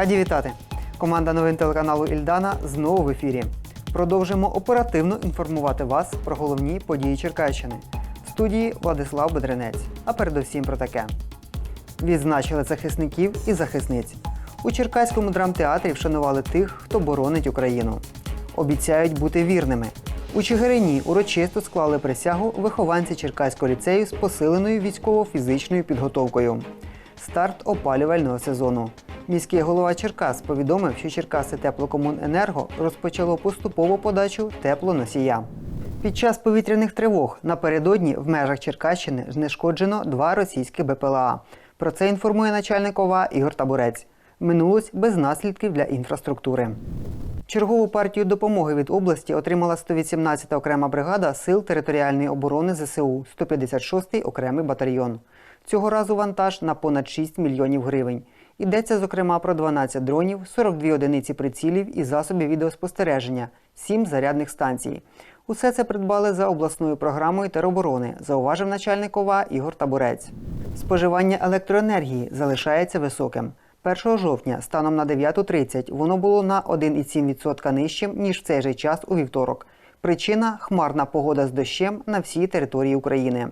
Раді вітати! Команда новин телеканалу Ільдана знову в ефірі. Продовжимо оперативно інформувати вас про головні події Черкащини. В студії Владислав Бедренець. А передусім про таке. Відзначили захисників і захисниць. У Черкаському драмтеатрі вшанували тих, хто боронить Україну. Обіцяють бути вірними. У Чигирині урочисто склали присягу вихованці Черкаського ліцею з посиленою військово-фізичною підготовкою. Старт опалювального сезону. Міський голова Черкас повідомив, що Черкаси Теплокомуненерго розпочало поступову подачу теплоносія. Під час повітряних тривог напередодні в межах Черкащини знешкоджено два російські БПЛА. Про це інформує начальник ОВА Ігор Табурець. Минулось без наслідків для інфраструктури. Чергову партію допомоги від області отримала 118-та окрема бригада Сил територіальної оборони ЗСУ, 156-й окремий батальйон. Цього разу вантаж на понад 6 мільйонів гривень. Йдеться, зокрема, про 12 дронів, 42 одиниці прицілів і засобів відеоспостереження, 7 зарядних станцій. Усе це придбали за обласною програмою тероборони, зауважив начальник ОВА Ігор Табурець. Споживання електроенергії залишається високим. 1 жовтня станом на 9.30 воно було на 1,7% нижчим, ніж в цей же час у вівторок. Причина хмарна погода з дощем на всій території України.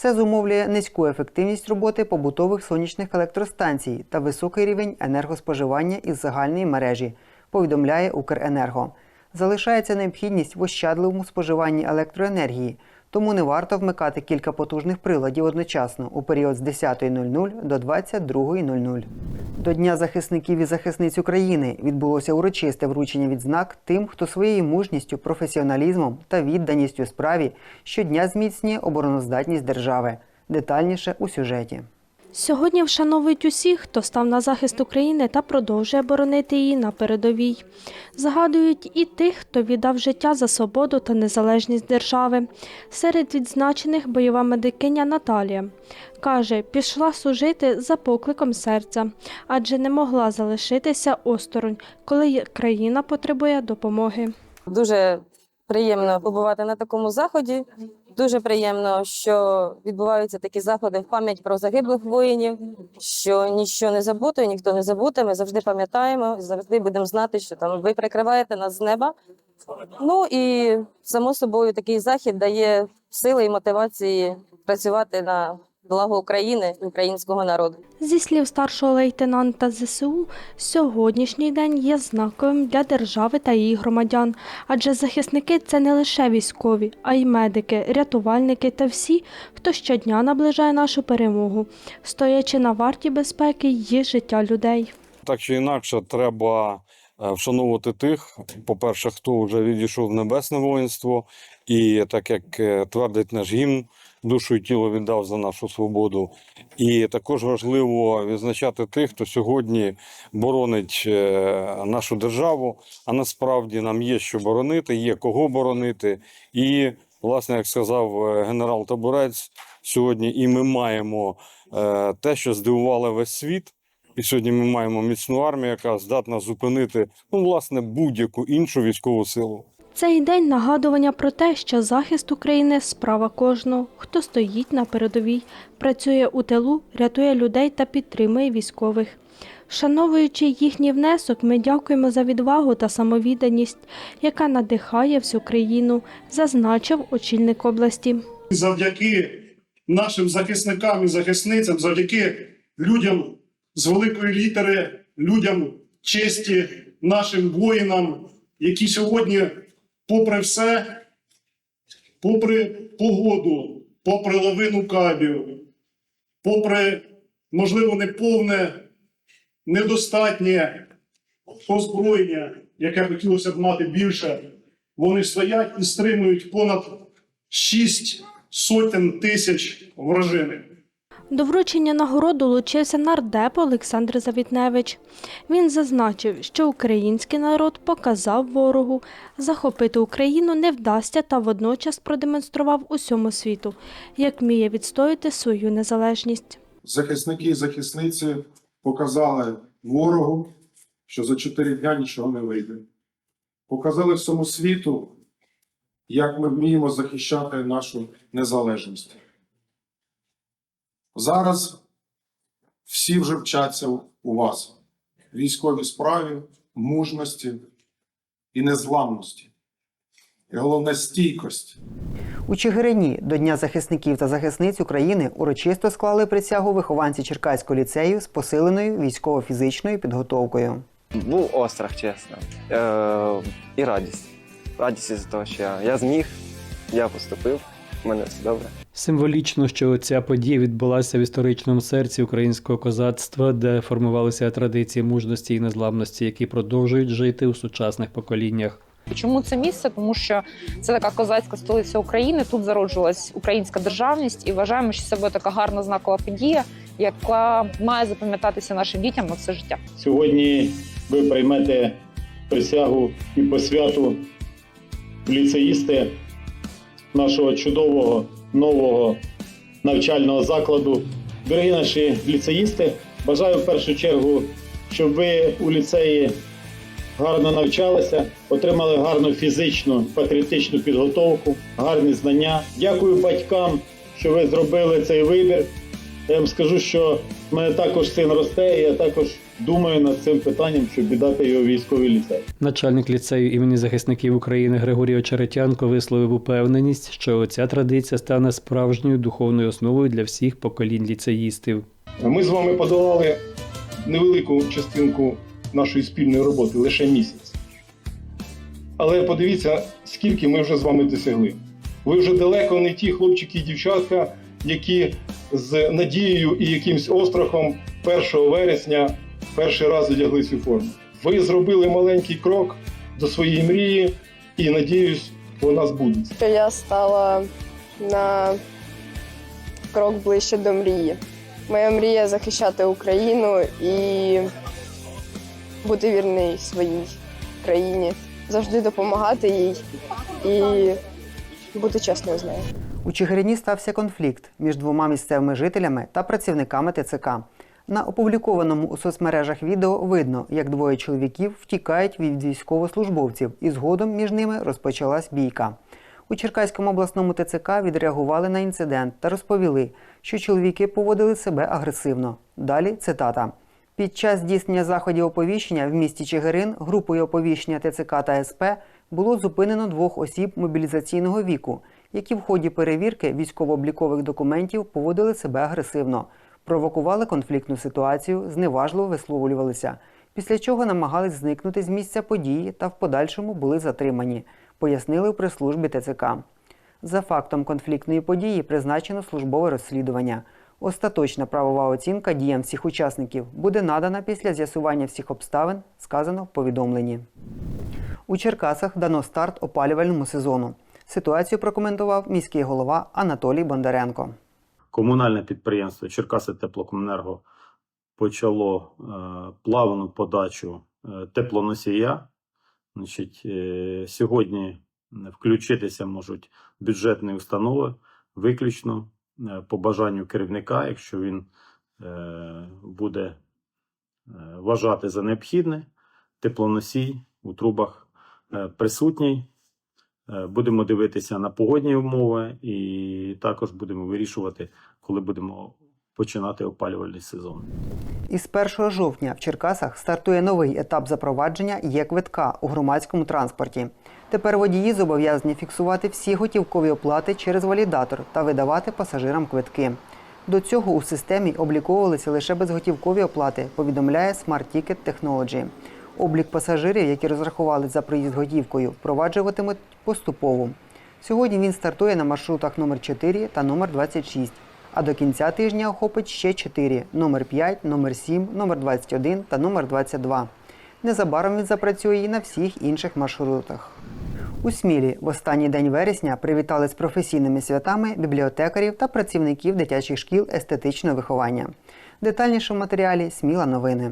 Це зумовлює низьку ефективність роботи побутових сонячних електростанцій та високий рівень енергоспоживання із загальної мережі, повідомляє Укренерго. Залишається необхідність в ощадливому споживанні електроенергії, тому не варто вмикати кілька потужних приладів одночасно у період з 10.00 до 22.00. До Дня захисників і захисниць України відбулося урочисте вручення відзнак тим, хто своєю мужністю, професіоналізмом та відданістю справі щодня зміцнює обороноздатність держави. Детальніше у сюжеті. Сьогодні вшановують усіх, хто став на захист України та продовжує боронити її на передовій. Згадують і тих, хто віддав життя за свободу та незалежність держави. Серед відзначених бойова медикиня Наталія. Каже, пішла служити за покликом серця, адже не могла залишитися осторонь, коли країна потребує допомоги. Дуже приємно побувати на такому заході. Дуже приємно, що відбуваються такі заходи в пам'ять про загиблих воїнів, що нічого не забуто, ніхто не забуте. Ми завжди пам'ятаємо, завжди будемо знати, що там ви прикриваєте нас з неба. Ну і само собою такий захід дає сили і мотивації працювати на благо України і українського народу. Зі слів старшого лейтенанта ЗСУ, сьогоднішній день є знаковим для держави та її громадян, адже захисники це не лише військові, а й медики, рятувальники та всі, хто щодня наближає нашу перемогу, стоячи на варті безпеки й життя людей. Так чи інакше, треба е, вшановувати тих, по-перше, хто вже відійшов в небесне воїнство, і так як е, твердить наш гімн, душу і тіло віддав за нашу свободу. І також важливо відзначати тих, хто сьогодні боронить е, нашу державу. А насправді нам є що боронити, є кого боронити. І, власне, як сказав е, генерал Табурець, сьогодні і ми маємо е, те, що здивувало весь світ. І сьогодні ми маємо міцну армію, яка здатна зупинити ну, власне будь-яку іншу військову силу. Цей день нагадування про те, що захист України справа кожного, хто стоїть на передовій, працює у тилу, рятує людей та підтримує військових. Шановуючи їхній внесок, ми дякуємо за відвагу та самовідданість, яка надихає всю країну, зазначив очільник області. завдяки нашим захисникам і захисницям, завдяки людям з великої літери, людям честі, нашим воїнам, які сьогодні, попри все, попри погоду, попри лавину кабів, попри, можливо, неповне, недостатнє озброєння, яке хотілося б мати більше, вони стоять і стримують понад шість сотень тисяч вражини. До вручення нагород долучився нардеп Олександр Завітневич. Він зазначив, що український народ показав ворогу, захопити Україну не вдасться та водночас продемонстрував усьому світу, як вміє відстояти свою незалежність. захисники і захисниці показали ворогу, що за чотири дня нічого не вийде. Показали всьому світу, як ми вміємо захищати нашу незалежність. Зараз всі вже вчаться у вас. військовій справі, мужності і незламності. І головне стійкості. У Чигирині до Дня захисників та захисниць України урочисто склали присягу вихованці Черкаського ліцею з посиленою військово-фізичною підготовкою. Був острах, чесно. Е, і радість. Радість із того, що я, я зміг, я поступив, в мене все добре. Символічно, що ця подія відбулася в історичному серці українського козацтва, де формувалися традиції мужності і незламності, які продовжують жити у сучасних поколіннях. Чому це місце? Тому що це така козацька столиця України. Тут зароджувалась українська державність, і вважаємо, що це буде така гарна знакова подія, яка має запам'ятатися нашим дітям на все життя. Сьогодні ви приймете присягу і посвяту ліцеїсти нашого чудового нового навчального закладу. Дорогі наші ліцеїсти, бажаю в першу чергу, щоб ви у ліцеї гарно навчалися, отримали гарну фізичну, патріотичну підготовку, гарні знання. Дякую батькам, що ви зробили цей вибір. Я вам скажу, що мене також син росте, і я також думаю над цим питанням, щоб віддати його військовий ліцей. Начальник ліцею імені захисників України Григорій Очеретянко висловив упевненість, що ця традиція стане справжньою духовною основою для всіх поколінь ліцеїстів. Ми з вами подолали невелику частинку нашої спільної роботи лише місяць. Але подивіться, скільки ми вже з вами досягли. Ви вже далеко не ті хлопчики і дівчатка, які з надією і якимсь острахом 1 вересня перший раз одягли цю форму. Ви зробили маленький крок до своєї мрії, і надіюсь, вона збудеться. я стала на крок ближче до мрії. Моя мрія захищати Україну і бути вірний своїй країні, завжди допомагати їй і бути чесною з нею. У Чигирині стався конфлікт між двома місцевими жителями та працівниками ТЦК. На опублікованому у соцмережах відео видно, як двоє чоловіків втікають від військовослужбовців, і згодом між ними розпочалась бійка. У Черкаському обласному ТЦК відреагували на інцидент та розповіли, що чоловіки поводили себе агресивно. Далі цитата. Під час здійснення заходів оповіщення в місті Чигирин групою оповіщення ТЦК та СП було зупинено двох осіб мобілізаційного віку, які в ході перевірки військово-облікових документів поводили себе агресивно, провокували конфліктну ситуацію, зневажливо висловлювалися, після чого намагались зникнути з місця події та в подальшому були затримані, пояснили у прес-службі ТЦК. За фактом конфліктної події призначено службове розслідування. Остаточна правова оцінка діям всіх учасників буде надана після з'ясування всіх обставин, сказано в повідомленні. У Черкасах дано старт опалювальному сезону. Ситуацію прокоментував міський голова Анатолій Бондаренко. комунальне підприємство Черкаси Теплокомунерго почало е, плавну подачу е, теплоносія. Значить, е, сьогодні включитися можуть бюджетні установи виключно по бажанню керівника, якщо він буде вважати за необхідне, теплоносій у трубах присутній. Е, Будемо дивитися на погодні умови і також будемо вирішувати, коли будемо починати опалювальний сезон. Із 1 жовтня в Черкасах стартує новий етап запровадження є-квитка у громадському транспорті. Тепер водії зобов'язані фіксувати всі готівкові оплати через валідатор та видавати пасажирам квитки. До цього у системі обліковувалися лише безготівкові оплати, повідомляє Smart Ticket Technology. Облік пасажирів, які розрахували за проїзд готівкою, впроваджуватимуть поступово. Сьогодні він стартує на маршрутах номер 4 та номер 26, а до кінця тижня охопить ще 4 – номер 5, номер 7, номер 21 та номер 22. Незабаром він запрацює і на всіх інших маршрутах. У Смілі в останній день вересня привітали з професійними святами бібліотекарів та працівників дитячих шкіл естетичного виховання. Детальніше в матеріалі Сміла новини.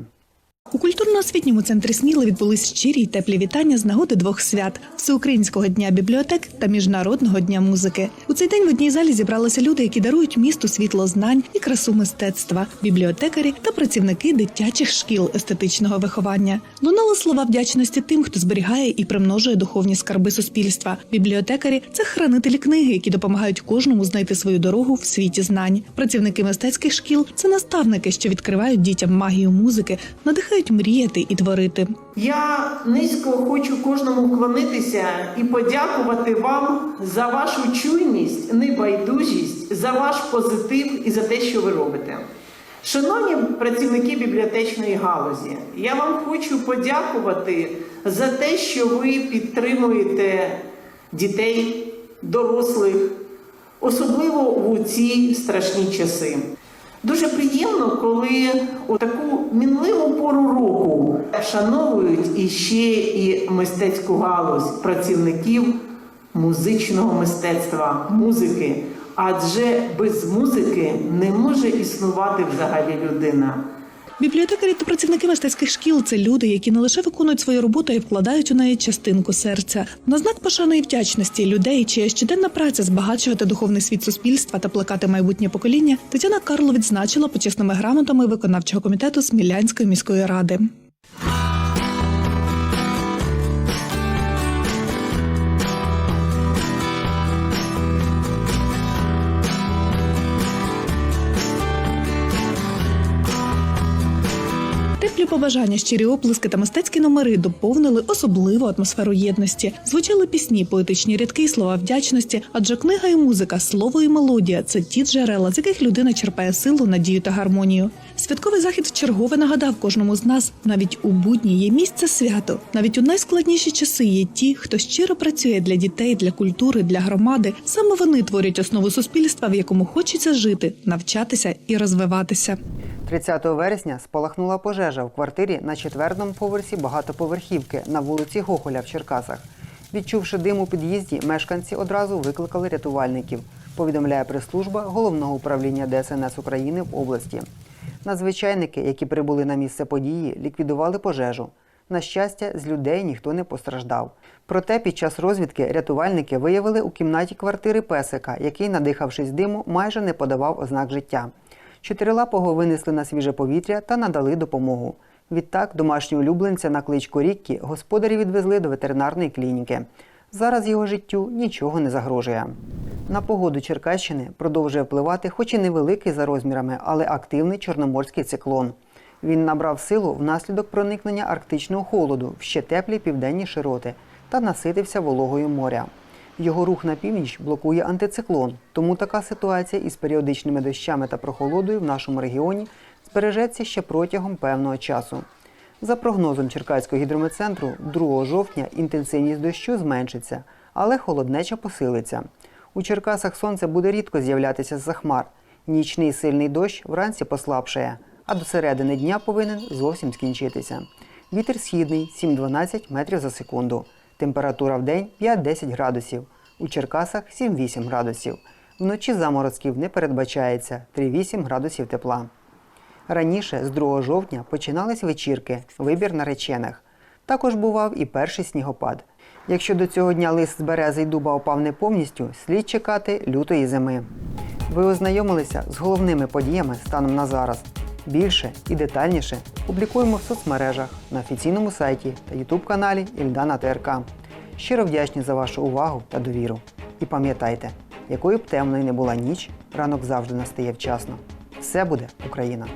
У культурно-освітньому центрі Сміли відбулись щирі й теплі вітання з нагоди двох свят Всеукраїнського дня бібліотек та Міжнародного дня музики. У цей день в одній залі зібралися люди, які дарують місту світло знань і красу мистецтва, бібліотекарі та працівники дитячих шкіл естетичного виховання. Лунали слова вдячності тим, хто зберігає і примножує духовні скарби суспільства. Бібліотекарі це хранителі книги, які допомагають кожному знайти свою дорогу в світі знань. Працівники мистецьких шкіл це наставники, що відкривають дітям магію музики, надихають надихають мріяти і творити. Я низько хочу кожному вклонитися і подякувати вам за вашу чуйність, небайдужість, за ваш позитив і за те, що ви робите. Шановні працівники бібліотечної галузі, я вам хочу подякувати за те, що ви підтримуєте дітей, дорослих, особливо у ці страшні часи. Дуже приємно, коли у таку мінливу пору року шановують іще і мистецьку галузь працівників музичного мистецтва, музики. Адже без музики не може існувати взагалі людина. Бібліотекарі та працівники мистецьких шкіл це люди, які не лише виконують свою роботу, і вкладають у неї частинку серця. На знак пошаної вдячності людей, чия щоденна праця збагачувати духовний світ суспільства та плекати майбутнє покоління, Тетяна Карло відзначила почесними грамотами виконавчого комітету Смілянської міської ради. Побажання, щирі оплески та мистецькі номери доповнили особливу атмосферу єдності. Звучали пісні, поетичні рядки і слова вдячності. Адже книга і музика, слово і мелодія це ті джерела, з яких людина черпає силу, надію та гармонію. Святковий захід вчергове нагадав кожному з нас: навіть у будні є місце свято. Навіть у найскладніші часи є ті, хто щиро працює для дітей, для культури, для громади. Саме вони творять основу суспільства, в якому хочеться жити, навчатися і розвиватися. 30 вересня спалахнула пожежа в квартирі на четвертому поверсі багатоповерхівки на вулиці Гоголя в Черкасах. Відчувши дим у під'їзді, мешканці одразу викликали рятувальників, повідомляє прес-служба головного управління ДСНС України в області. Надзвичайники, які прибули на місце події, ліквідували пожежу. На щастя, з людей ніхто не постраждав. Проте під час розвідки рятувальники виявили у кімнаті квартири песика, який, надихавшись диму, майже не подавав ознак життя. Чотирилапого винесли на свіже повітря та надали допомогу. Відтак, домашнього улюбленця на кличку Ріккі господарі відвезли до ветеринарної клініки. Зараз його життю нічого не загрожує. На погоду Черкащини продовжує впливати, хоч і невеликий за розмірами, але активний чорноморський циклон. Він набрав силу внаслідок проникнення арктичного холоду в ще теплі південні широти та наситився вологою моря. Його рух на північ блокує антициклон, тому така ситуація із періодичними дощами та прохолодою в нашому регіоні збережеться ще протягом певного часу. За прогнозом Черкаського гідрометцентру, 2 жовтня інтенсивність дощу зменшиться, але холоднеча посилиться. У Черкасах сонце буде рідко з'являтися з-за хмар. Нічний сильний дощ вранці послабшає, а до середини дня повинен зовсім скінчитися. Вітер східний 7-12 метрів за секунду. Температура в день 5-10 градусів. У Черкасах 7-8 градусів. Вночі заморозків не передбачається 3-8 градусів тепла. Раніше, з 2 жовтня, починались вечірки, вибір наречених. Також бував і перший снігопад. Якщо до цього дня лист з берези й дуба опав не повністю, слід чекати лютої зими. Ви ознайомилися з головними подіями станом на зараз. Більше і детальніше публікуємо в соцмережах на офіційному сайті та ютуб-каналі Ільдана ТРК. Щиро вдячні за вашу увагу та довіру. І пам'ятайте, якою б темною не була ніч, ранок завжди настає вчасно. Все буде Україна!